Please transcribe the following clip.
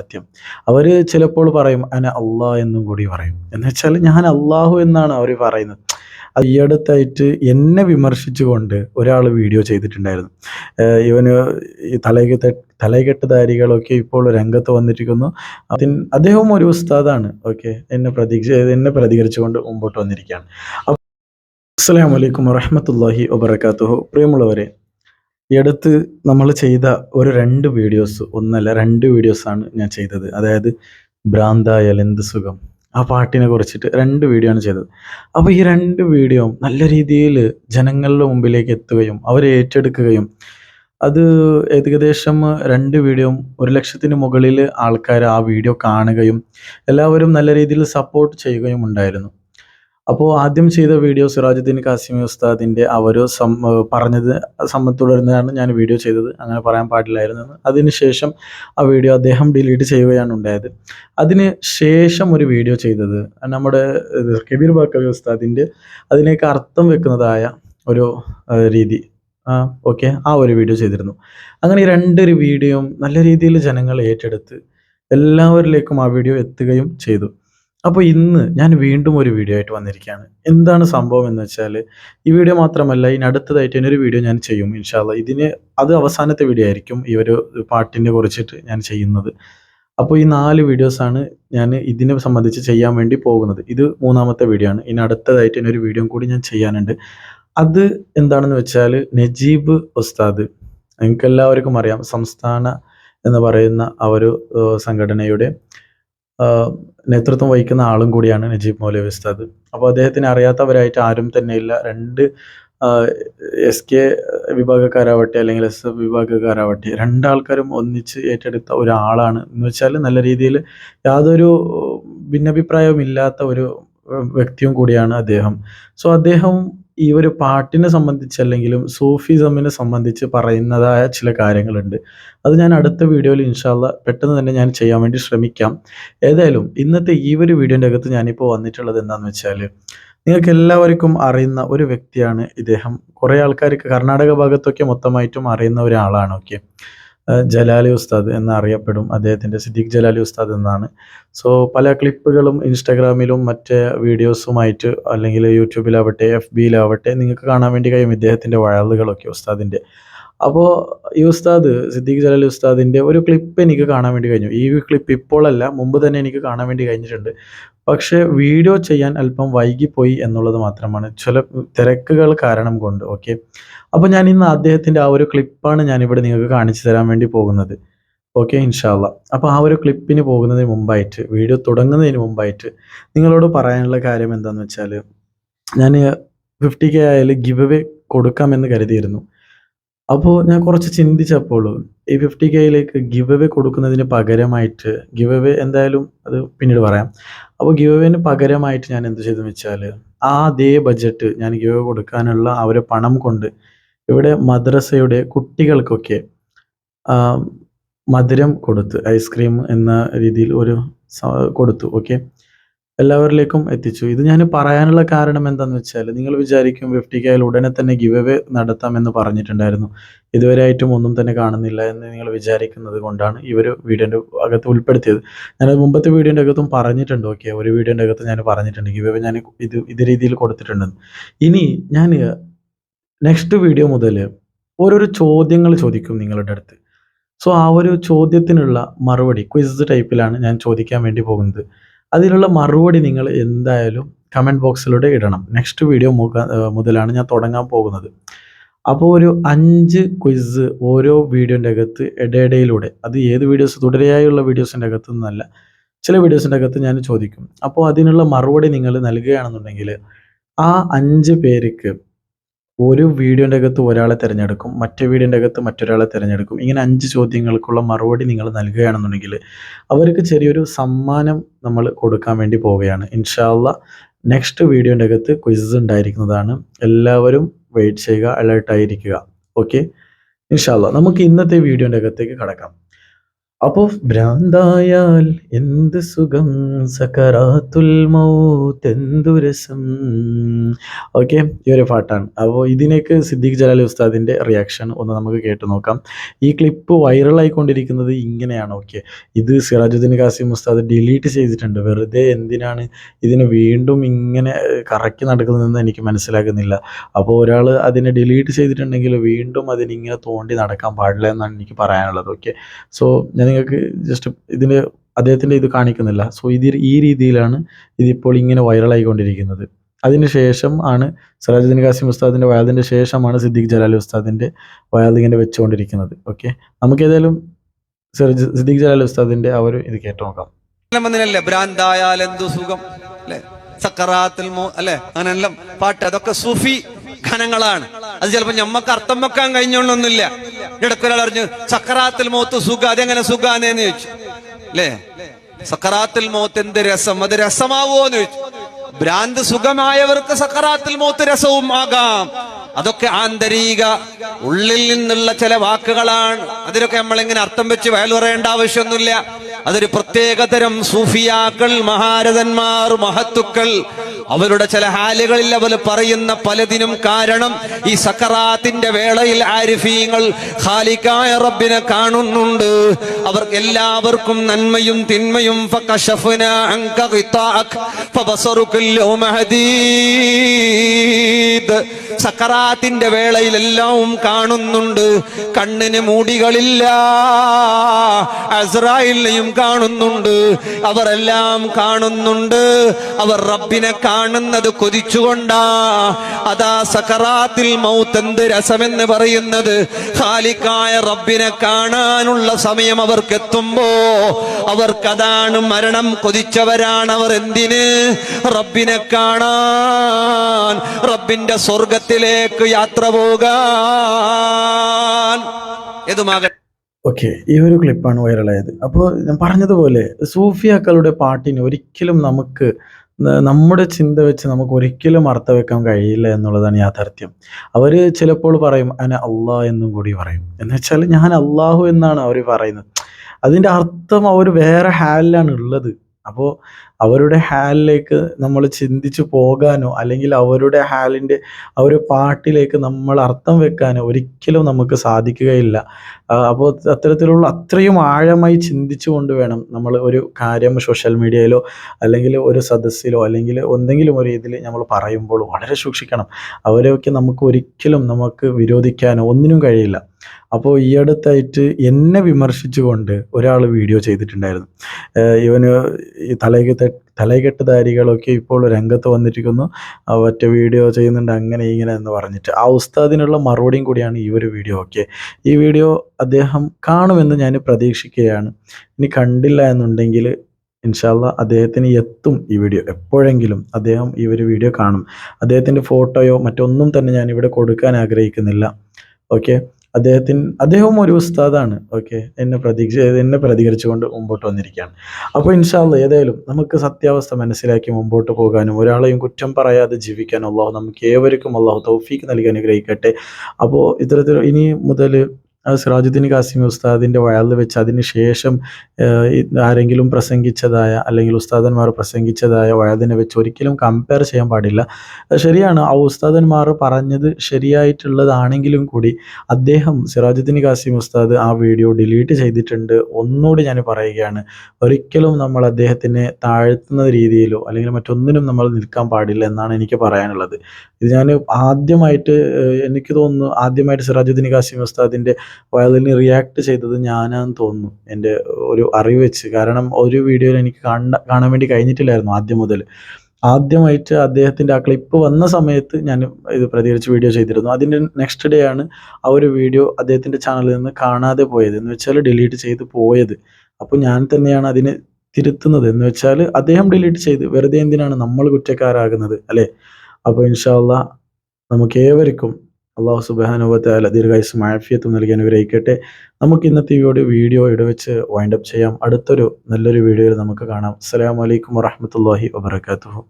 സത്യം. അവർ ചിലപ്പോൾ പറയും അന അള്ളാഹ് എന്നും കൂടി പറയും. എന്ന് വെച്ചാൽ ഞാൻ അള്ളാഹു എന്നാണ് അവർ പറയുന്നത്. ഈ അടുത്തായിട്ട് എന്നെ വിമർശിച്ചുകൊണ്ട് ഒരാൾ വീഡിയോ ചെയ്തിട്ടുണ്ടായിരുന്നു. ഇവന് ഈ തലകെട്ട് തലകെട്ടുധാരികളൊക്കെ ഇപ്പോൾ രംഗത്ത് വന്നിരിക്കുന്നു. അതിൻ അദ്ദേഹവും ഒരു ഉസ്താദാണ്. ഓക്കെ എന്നെ പ്രതീക്ഷ എന്നെ പ്രതികരിച്ചുകൊണ്ട് മുമ്പോട്ട് വന്നിരിക്കുകയാണ്. അസ്സാം അസ്സലാമു അലൈക്കും വറഹ്മത്തുള്ളാഹി വബറകാതുഹു. പ്രിയമുള്ളവരെ ഈ അടുത്ത് നമ്മൾ ചെയ്ത ഒരു രണ്ട് വീഡിയോസ് ഒന്നല്ല രണ്ട് വീഡിയോസാണ് ഞാൻ ചെയ്തത്. അതായത് ഭ്രാന്തായാൽ എന്ത് സുഖം? ആ പാട്ടിനെ കുറിച്ചിട്ട് രണ്ട് വീഡിയോ ആണ് ചെയ്തത്. അപ്പോൾ ഈ രണ്ട് വീഡിയോ നല്ല രീതിയിൽ ജനങ്ങളുടെ മുമ്പിലേക്ക് എത്തുകയും അവരെ ഏറ്റെടുക്കുകയും അത് ഏകദേശം രണ്ട് വീഡിയോ ഒരു ലക്ഷത്തിന് മുകളിൽ ആൾക്കാർ ആ വീഡിയോ കാണുകയും എല്ലാവരും നല്ല രീതിയിൽ സപ്പോർട്ട് ചെയ്യുകയും ഉണ്ടായിരുന്നു. അപ്പോൾ ആദ്യം ചെയ്ത വീഡിയോ സിറാജുദ്ദീൻ കാസിമി ഉസ്താദിന്റെ അവർ സം പറഞ്ഞത് സമ്മ തുടർന്നാണ് ഞാൻ വീഡിയോ ചെയ്തത്. അങ്ങനെ പറയാൻ പാടില്ലായിരുന്നു. അതിനുശേഷം ആ വീഡിയോ അദ്ദേഹം ഡിലീറ്റ് ചെയ്യുകയാണ് ഉണ്ടായത്. അതിന് ശേഷം ഒരു വീഡിയോ ചെയ്തത് നമ്മുടെ കബീർ ബാക്കവി ഉസ്താദിന്റെ അതിലേക്ക് അർത്ഥം വെക്കുന്നതായ ഒരു രീതി. ഓക്കെ ആ ഒരു വീഡിയോ ചെയ്തിരുന്നു. അങ്ങനെ രണ്ടൊരു വീഡിയോയും നല്ല രീതിയിൽ ജനങ്ങൾ ഏറ്റെടുത്ത് എല്ലാവരിലേക്കും ആ വീഡിയോ എത്തുകയും ചെയ്തു. അപ്പോൾ ഇന്ന് ഞാൻ വീണ്ടും ഒരു വീഡിയോ ആയിട്ട് വന്നിരിക്കുകയാണ്. എന്താണ് സംഭവം എന്ന് വെച്ചാൽ ഈ വീഡിയോ മാത്രമല്ല ഇതിന് അടുത്തതായിട്ട് ഇനിയൊരു വീഡിയോ ഞാൻ ചെയ്യും ഇൻഷാല്ല ഇതിന് അത് അവസാനത്തെ വീഡിയോ ആയിരിക്കും ഈ ഒരു പാട്ടിനെ കുറിച്ചിട്ട് ഞാൻ ചെയ്യുന്നത്. അപ്പോൾ ഈ നാല് വീഡിയോസാണ് ഞാൻ ഇതിനെ സംബന്ധിച്ച് ചെയ്യാൻ വേണ്ടി പോകുന്നത്. ഇത് മൂന്നാമത്തെ വീഡിയോ ആണ്. ഇനി അടുത്തതായിട്ട് ഇനിയൊരു വീഡിയോ കൂടി ഞാൻ ചെയ്യാനുണ്ട്. അത് എന്താണെന്ന് വെച്ചാൽ നജീബ് ഉസ്താദ് നിങ്ങൾക്ക് എല്ലാവർക്കും അറിയാം സംസ്ഥാന എന്ന് പറയുന്ന ആ ഒരു സംഘടനയുടെ നേതൃത്വം വഹിക്കുന്ന ആളും കൂടിയാണ് നജീബ് മൗലവി ഉസ്താദ്. അപ്പോൾ അദ്ദേഹത്തിന് അറിയാത്തവരായിട്ട് ആരും തന്നെ ഇല്ല രണ്ട് എസ് കെ വിഭാഗക്കാരാവട്ടെ അല്ലെങ്കിൽ എസ് എഫ് വിഭാഗക്കാരാവട്ടെ രണ്ടാൾക്കാരും ഒന്നിച്ച് ഏറ്റെടുത്ത ഒരാളാണ്. എന്ന് വെച്ചാൽ നല്ല രീതിയിൽ യാതൊരു ഭിന്നഭിപ്രായവും ഇല്ലാത്ത ഒരു വ്യക്തിയും കൂടിയാണ് അദ്ദേഹം. സോ അദ്ദേഹം ഈ ഒരു പാട്ടിനെ സംബന്ധിച്ചല്ലെങ്കിലും സൂഫിസമിനെ സംബന്ധിച്ച് പറയുന്നതായ ചില കാര്യങ്ങളുണ്ട്. അത് ഞാൻ അടുത്ത വീഡിയോയിൽ ഇൻഷാല്ല പെട്ടെന്ന് തന്നെ ഞാൻ ചെയ്യാൻ വേണ്ടി ശ്രമിക്കാം. ഏതായാലും ഇന്നത്തെ ഈ ഒരു വീഡിയോന്റെ അകത്ത് ഞാനിപ്പോൾ വന്നിട്ടുള്ളത് എന്താണെന്ന് വെച്ചാൽ നിങ്ങൾക്ക് എല്ലാവർക്കും അറിയുന്ന ഒരു വ്യക്തിയാണ് ഇദ്ദേഹം. കുറേ ആൾക്കാർക്ക് കർണാടക ഭാഗത്തൊക്കെ മൊത്തമായിട്ടും അറിയുന്ന ഒരാളാണ്. ഓക്കെ. ജലാലി ഉസ്താദ് എന്നറിയപ്പെടും. അദ്ദേഹത്തിന്റെ സിദ്ദീഖ് ജലാലി ഉസ്താദ് എന്നാണ്. സോ പല ക്ലിപ്പുകളും ഇൻസ്റ്റാഗ്രാമിലും മറ്റ് വീഡിയോസുമായിട്ട് അല്ലെങ്കിൽ യൂട്യൂബിലാവട്ടെ എഫ് ബിയിലാവട്ടെ നിങ്ങൾക്ക് കാണാൻ വേണ്ടി കഴിയും ഇദ്ദേഹത്തിന്റെ വഴലുകളൊക്കെ ഉസ്താദിന്റെ അപ്പോൾ ഈ ഉസ്താദ് സിദ്ദീഖ് ജലാലി ഉസ്താദിന്റെ ഒരു ക്ലിപ്പ് എനിക്ക് കാണാൻ വേണ്ടി കഴിഞ്ഞു. ഈ ക്ലിപ്പ് ഇപ്പോഴല്ല മുമ്പ് തന്നെ എനിക്ക് കാണാൻ വേണ്ടി കഴിഞ്ഞിട്ടുണ്ട്. പക്ഷേ വീഡിയോ ചെയ്യാൻ അല്പം വൈകിപ്പോയി എന്നുള്ളത് മാത്രമാണ്. ചില തിരക്കുകൾ കാരണം കൊണ്ട് ഓക്കെ? അപ്പോൾ ഞാൻ ഇന്ന് അദ്ദേഹത്തിന്റെ ആ ഒരു ക്ലിപ്പാണ് ഞാനിവിടെ നിങ്ങൾക്ക് കാണിച്ചു തരാൻ വേണ്ടി പോകുന്നത്. ഓക്കെ ഇൻഷാല്ല അപ്പോൾ ആ ഒരു ക്ലിപ്പിന് പോകുന്നതിന് മുമ്പായിട്ട് വീഡിയോ തുടങ്ങുന്നതിന് മുമ്പായിട്ട് നിങ്ങളോട് പറയാനുള്ള കാര്യം എന്താണെന്ന് വെച്ചാൽ ഞാൻ ഫിഫ്റ്റി കെ ആയാലും ഗിവ് അവേ കൊടുക്കാമെന്ന് കരുതിയിരുന്നു. അപ്പോൾ ഞാൻ കുറച്ച് ചിന്തിച്ചപ്പോൾ ഈ ഫിഫ്റ്റി കെയിലേക്ക് ഗിവ് അവേ കൊടുക്കുന്നതിന് പകരമായിട്ട് ഗിവ് അവേ എന്തായാലും അത് പിന്നീട് പറയാം. അപ്പോൾ ഗിവ് അവേന് പകരമായിട്ട് ഞാൻ എന്ത് ചെയ്തെന്ന് വെച്ചാൽ ആ അതേ ബഡ്ജറ്റ് ഞാൻ ഗിവ് അവേ കൊടുക്കാനുള്ള ആ ഒരു പണം കൊണ്ട് ഇവിടെ മദ്രസയുടെ കുട്ടികൾക്കൊക്കെ മധുരം കൊടുത്ത് ഐസ്ക്രീം എന്ന രീതിയിൽ ഒരു കൊടുത്തു ഓക്കെ എല്ലാവരിലേക്കും എത്തിച്ചു. ഇത് ഞാൻ പറയാനുള്ള കാരണം എന്താണെന്ന് വെച്ചാൽ നിങ്ങൾ വിചാരിക്കും ഫിഫ്റ്റി കെയിൽ ഉടനെ തന്നെ ഗിവ് അവേ നടത്താമെന്ന് പറഞ്ഞിട്ടുണ്ടായിരുന്നു. ഇതുവരെ ആയിട്ടും ഒന്നും തന്നെ കാണുന്നില്ല എന്ന് നിങ്ങൾ വിചാരിക്കുന്നത് കൊണ്ടാണ് ഒരു വീഡിയോന്റെ അകത്ത് ഉൾപ്പെടുത്തിയത്. ഞാൻ മുമ്പത്തെ വീഡിയോന്റെ അകത്തും പറഞ്ഞിട്ടുണ്ട് ഓക്കെ ഒരു വീഡിയോന്റെ അകത്ത് ഞാൻ പറഞ്ഞിട്ടുണ്ട് ഗിവ് അവേ ഞാൻ ഇത് ഇത് രീതിയിൽ കൊടുത്തിട്ടുണ്ടെന്ന്. ഇനി ഞാൻ നെക്സ്റ്റ് വീഡിയോ മുതൽ ഓരോരോ ചോദ്യങ്ങൾ ചോദിക്കും നിങ്ങളുടെ അടുത്ത്. സോ ആ ഒരു ചോദ്യത്തിനുള്ള മറുപടി ക്വിസ് ടൈപ്പിലാണ് ഞാൻ ചോദിക്കാൻ വേണ്ടി പോകുന്നത്. അതിനുള്ള മറുപടി നിങ്ങൾ എന്തായാലും കമന്റ് ബോക്സിലൂടെ ഇടണം. നെക്സ്റ്റ് വീഡിയോ മുതലാണ് ഞാൻ തുടങ്ങാൻ പോകുന്നത്. അപ്പോൾ ഒരു അഞ്ച് ക്വിസ് ഓരോ വീഡിയോന്റെ അകത്ത് ഇടയിടയിലൂടെ അത് ഏത് വീഡിയോസ് തുടരെയായുള്ള വീഡിയോസിന്റെ അകത്ത് നിന്നല്ല ചില വീഡിയോസിന്റെ അകത്ത് ഞാൻ ചോദിക്കും. അപ്പോൾ അതിനുള്ള മറുപടി നിങ്ങൾ നൽകുകയാണെന്നുണ്ടെങ്കിൽ ആ അഞ്ച് പേർക്ക് ഒരു വീഡിയോന്റെ അകത്ത് ഒരാളെ തിരഞ്ഞെടുക്കും മറ്റേ വീഡിയോന്റെ അകത്ത് മറ്റൊരാളെ തിരഞ്ഞെടുക്കും. ഇങ്ങനെ അഞ്ച് ചോദ്യങ്ങൾക്കുള്ള മറുപടി നിങ്ങൾ നൽകുകയാണെന്നുണ്ടെങ്കിൽ അവർക്ക് ചെറിയൊരു സമ്മാനം നമ്മൾ കൊടുക്കാൻ വേണ്ടി പോവുകയാണ്. ഇൻഷാല്ല നെക്സ്റ്റ് വീഡിയോന്റെ അകത്ത് ക്വിസ് ഉണ്ടായിരിക്കുന്നതാണ്. എല്ലാവരും വെയിറ്റ് ചെയ്യുക അലേർട്ടായിരിക്കുക ഓക്കെ ഇൻഷാല്ല നമുക്ക് ഇന്നത്തെ വീഡിയോന്റെ അകത്തേക്ക് കടക്കാം. അപ്പോൾ ഭ്രാന്തായാൽ എന്ത് സുഖം? സക്കറാത്തുൽ മൗത്ത് എന്തു രസം? ഓക്കെ ഈ ഒരു പാട്ടാണ്. അപ്പോൾ ഇതിനേക്ക് സിദ്ദീഖ് ജലാലി ഉസ്താദിന്റെ റിയാക്ഷൻ ഒന്ന് നമുക്ക് കേട്ട് നോക്കാം. ഈ ക്ലിപ്പ് വൈറലായിക്കൊണ്ടിരിക്കുന്നത് ഇങ്ങനെയാണ് ഓക്കെ ഇത് സിറാജുദ്ദീൻ കാസിം ഉസ്താദ് ഡിലീറ്റ് ചെയ്തിട്ടുണ്ട്. വെറുതെ എന്തിനാണ് ഇതിന് വീണ്ടും ഇങ്ങനെ കറക്കി നടക്കുന്നതെന്ന് എനിക്ക് മനസ്സിലാകുന്നില്ല. അപ്പോൾ ഒരാൾ അതിനെ ഡിലീറ്റ് ചെയ്തിട്ടുണ്ടെങ്കിൽ വീണ്ടും അതിനിങ്ങനെ തോണ്ടി നടക്കാൻ പാടില്ല എന്നാണ് എനിക്ക് പറയാനുള്ളത് ഓക്കെ സോ ഞാൻ നിങ്ങൾക്ക് ജസ്റ്റ് ഇതിന്റെ അദ്ദേഹത്തിന്റെ ഇത് കാണിക്കുന്നില്ല. സോ ഇത് ഈ രീതിയിലാണ് ഇതിപ്പോൾ ഇങ്ങനെ വൈറലായിക്കൊണ്ടിരിക്കുന്നത് അതിന് ശേഷം ആണ് സിറാജുദ്ദീൻ കാസിം ഉസ്താദിന്റെ വയാദിന്റെ ശേഷമാണ് സിദ്ദീഖ് ജലാലി ഉസ്താദിന്റെ വയാദ് വെച്ചുകൊണ്ടിരിക്കുന്നത്. ഓക്കെ നമുക്ക് ഏതായാലും സിദ്ദിഖ് ജലാലി ഉസ്താദിന്റെ ആ ഒരു ഇത് കേട്ടു നോക്കാം. സുഖം? അല്ലെ? സക്കറാത്തിൽ അല്ലെ? അങ്ങനെല്ലാം പാട്ട്. അതൊക്കെ സൂഫി ഘനങ്ങളാണ് അത് ചിലപ്പോ ഞമ്മക്ക് അർത്ഥം വെക്കാൻ കഴിഞ്ഞോണ്ടൊന്നുമില്ല. ഇടക്കൊരാൾ അറിഞ്ഞു സക്കറാത്തിൽ മോത്ത് സുഖ അതെങ്ങനെ സുഖാനേന്ന് ചോദിച്ചു. അല്ലേ സക്കറാത്തിൽ മോത്ത് എന്ത് രസം? അത് രസമാവോന്ന് ചോദിച്ചു. ഭ്രാന്ത് സുഖമായവർക്ക് സക്കറാത്തിൽ മോത്ത് രസവും ആകാം. അതൊക്കെ ആന്തരിക ഉള്ളിൽ നിന്നുള്ള ചില വാക്കുകളാണ്. അതിനൊക്കെ നമ്മളിങ്ങനെ അർത്ഥം വെച്ച് വയൽ പറയേണ്ട ആവശ്യമൊന്നുമില്ല. അതൊരു പ്രത്യേകതരം സൂഫിയാക്കൾ മഹാരഥന്മാർ മഹത്തുക്കൾ അവരുടെ ചില ഹാലുകളിൽ അവർ പറയുന്ന പലതിനും കാരണം ഈ സക്കറാത്തിന്റെ വേളയിൽ ആരിഫീങ്ങൾ ഖാലിക്കായ റബ്ബിനെ കാണുന്നുണ്ട്. അവർ എല്ലാവർക്കും നന്മയും തിന്മയും. അൻക സക്കറാത്തിന്റെ വേളയിൽ എല്ലാം കാണുന്നുണ്ട്. കണ്ണിന് മൂടികളില്ല. അസ്രായിലിനെയും കാണുന്നുണ്ട്. അവരെല്ലാം കാണുന്നുണ്ട്. അവർ റബ്ബിനെ കാണുന്നത് കൊതിച്ചുകൊണ്ടാ. അതാ സക്കറാത്തിൽ മൗത്ത് എന്ത് രസമെന്ന് പറയുന്നത്. ഖാലിക്കായ റബ്ബിനെ കാണാനുള്ള സമയം അവർക്ക് എത്തുമ്പോ അവർക്കതാണ് മരണം കൊതിച്ചവരാണ് അവർ എന്തിന്? റബ്ബിനെ കാണാൻ. റബ്ബിന്റെ സ്വർഗത്തിലേക്ക് യാത്ര പോകാൻ. ഓക്കെ ഈ ഒരു ക്ലിപ്പാണ് വൈറലായത്. അപ്പോൾ ഞാൻ പറഞ്ഞതുപോലെ സൂഫിയാക്കളുടെ പാട്ടിന് ഒരിക്കലും നമുക്ക് നമ്മുടെ ചിന്ത വെച്ച് നമുക്ക് ഒരിക്കലും അർത്ഥം വെക്കാൻ കഴിയില്ല എന്നുള്ളതാണ് യാഥാർത്ഥ്യം. അവർ ചിലപ്പോൾ പറയും അന അള്ളാഹ് എന്നും കൂടി പറയും. എന്ന് വെച്ചാൽ ഞാൻ അള്ളാഹു എന്നാണ് അവർ പറയുന്നത്. അതിന്റെ അർത്ഥം അവർ വേറെ ഹാലിലാണ് ഉള്ളത്. അപ്പോൾ അവരുടെ ഹാലിലേക്ക് നമ്മൾ ചിന്തിച്ചു പോകാനോ അല്ലെങ്കിൽ അവരുടെ ഹാലിന്റെ ആ ഒരു പാട്ടിലേക്ക് നമ്മൾ അർത്ഥം വെക്കാനോ ഒരിക്കലും നമുക്ക് സാധിക്കുകയില്ല. അപ്പോൾ അത്തരത്തിലുള്ള അത്രയും ആഴമായി ചിന്തിച്ചുകൊണ്ട് വേണം നമ്മൾ ഒരു കാര്യം സോഷ്യൽ മീഡിയയിലോ അല്ലെങ്കിൽ ഒരു സദസ്സിലോ അല്ലെങ്കിൽ എന്തെങ്കിലും ഒരു ഇതിൽ നമ്മൾ പറയുമ്പോൾ വളരെ സൂക്ഷിക്കണം. അവരെയൊക്കെ നമുക്ക് ഒരിക്കലും നമുക്ക് വിരോധിക്കാനോ ഒന്നിനും കഴിയില്ല. അപ്പോൾ ഈ അടുത്തായിട്ട് എന്നെ വിമർശിച്ചുകൊണ്ട് ഒരാൾ വീഡിയോ ചെയ്തിട്ടുണ്ടായിരുന്നു. ഇവന് ഈ തലകെട്ട് തലകെട്ടുധാരികളൊക്കെ ഇപ്പോൾ രംഗത്ത് വന്നിരിക്കുന്നു. ആ വീഡിയോ ചെയ്യുന്നുണ്ട്. അങ്ങനെ ഇങ്ങനെ എന്ന് പറഞ്ഞിട്ട്. ആ ഉസ്താദിനുള്ള മറുപടിയും കൂടിയാണ് ഈ ഒരു വീഡിയോ. ഓക്കെ. ഈ വീഡിയോ അദ്ദേഹം കാണുമെന്ന് ഞാൻ പ്രതീക്ഷിക്കുകയാണ്. ഇനി കണ്ടില്ല എന്നുണ്ടെങ്കിൽ ഇൻഷാല്ല അദ്ദേഹത്തിന് എത്തും ഈ വീഡിയോ. എപ്പോഴെങ്കിലും അദ്ദേഹം ഈ ഒരു വീഡിയോ കാണും. അദ്ദേഹത്തിന്റെ ഫോട്ടോയോ മറ്റൊന്നും തന്നെ ഞാൻ ഇവിടെ കൊടുക്കാൻ ആഗ്രഹിക്കുന്നില്ല. ഓക്കെ. അദ്ദേഹത്തിന് അദ്ദേഹവും ഒരു ഉസ്താദാണ്. ഓക്കെ? എന്നെ പ്രതീക്ഷ എന്നെ പ്രതികരിച്ചുകൊണ്ട് മുമ്പോട്ട് വന്നിരിക്കുകയാണ്. അപ്പോൾ ഇൻഷാല്ല ഏതായാലും നമുക്ക് സത്യാവസ്ഥ മനസ്സിലാക്കി മുമ്പോട്ട് പോകാനും ഒരാളെയും കുറ്റം പറയാതെ ജീവിക്കാനും അള്ളാഹു നമുക്ക് ഏവർക്കും അള്ളാഹു തൗഫീക്ക് നൽകി അനുഗ്രഹിക്കട്ടെ. അപ്പോൾ ഇത്തരത്തിൽ ഇനി മുതൽ ആ സിറാജുദ്ദീൻ കാസിമി ഉസ്താദിന്റെ വയലിൽ വെച്ച് അതിന് ശേഷം ആരെങ്കിലും പ്രസംഗിച്ചതായ അല്ലെങ്കിൽ ഉസ്താദന്മാർ പ്രസംഗിച്ചതായ വയലിനെ വെച്ച് ഒരിക്കലും കമ്പയർ ചെയ്യാൻ പാടില്ല. ശരിയാണ് ആ ഉസ്താദന്മാർ പറഞ്ഞത് ശരിയായിട്ടുള്ളതാണെങ്കിലും കൂടി അദ്ദേഹം സിറാജുദ്ദീൻ കാസിം ഉസ്താദ് ആ വീഡിയോ ഡിലീറ്റ് ചെയ്തിട്ടുണ്ട് ഒന്നുകൂടി ഞാൻ പറയുകയാണ്. ഒരിക്കലും നമ്മൾ അദ്ദേഹത്തിനെ താഴ്ത്തുന്ന രീതിയിലോ അല്ലെങ്കിൽ മറ്റൊന്നിനും നമ്മൾ നിൽക്കാൻ പാടില്ല എന്നാണ് എനിക്ക് പറയാനുള്ളത്. ഇത് ഞാൻ ആദ്യമായിട്ട് എനിക്ക് തോന്നുന്നു ആദ്യമായിട്ട് സിറാജുദ്ദീൻ കാസിം ഉസ്താദിന്റെ വയലിന് റിയാക്ട് ചെയ്തത് ഞാനാന്ന് തോന്നുന്നു. എന്റെ ഒരു അറിവ് വെച്ച്. കാരണം ഒരു വീഡിയോയിൽ എനിക്ക് കാണ കാണാൻ വേണ്ടി കഴിഞ്ഞിട്ടില്ലായിരുന്നു ആദ്യം മുതൽ. ആദ്യമായിട്ട് അദ്ദേഹത്തിന്റെ ആ ക്ലിപ്പ് വന്ന സമയത്ത് ഞാൻ ഇത് പ്രതികരിച്ച് വീഡിയോ ചെയ്തിരുന്നു. അതിന്റെ നെക്സ്റ്റ് ഡേ ആണ് ആ ഒരു വീഡിയോ അദ്ദേഹത്തിന്റെ ചാനലിൽ നിന്ന് കാണാതെ പോയത്. എന്ന് വെച്ചാൽ ഡിലീറ്റ് ചെയ്ത് പോയത്. അപ്പോൾ ഞാൻ തന്നെയാണ് അതിന് തിരുത്തുന്നത്. എന്ന് വെച്ചാൽ അദ്ദേഹം ഡിലീറ്റ് ചെയ്ത് വെറുതെ എന്തിനാണ് നമ്മൾ കുറ്റക്കാരാകുന്നത്? അല്ലേ? അപ്പോൾ ഇൻഷാല്ല നമുക്ക് ഏവർക്കും അള്ളാഹു സുബാനുഭവത്തായ ദീർഘായുസും ആഫിയത്തും നൽകി അനുഗ്രഹിക്കട്ടെ. നമുക്ക് ഇന്നത്തെ ഈ വീഡിയോ ഇടവെച്ച് വെച്ച് വൈൻഡപ്പ് ചെയ്യാം. അടുത്തൊരു നല്ലൊരു വീഡിയോയിൽ നമുക്ക് കാണാം. അസ്സലാമു അലൈക്കും വറഹ്മത്തുള്ളാഹി വബറകാതുഹു.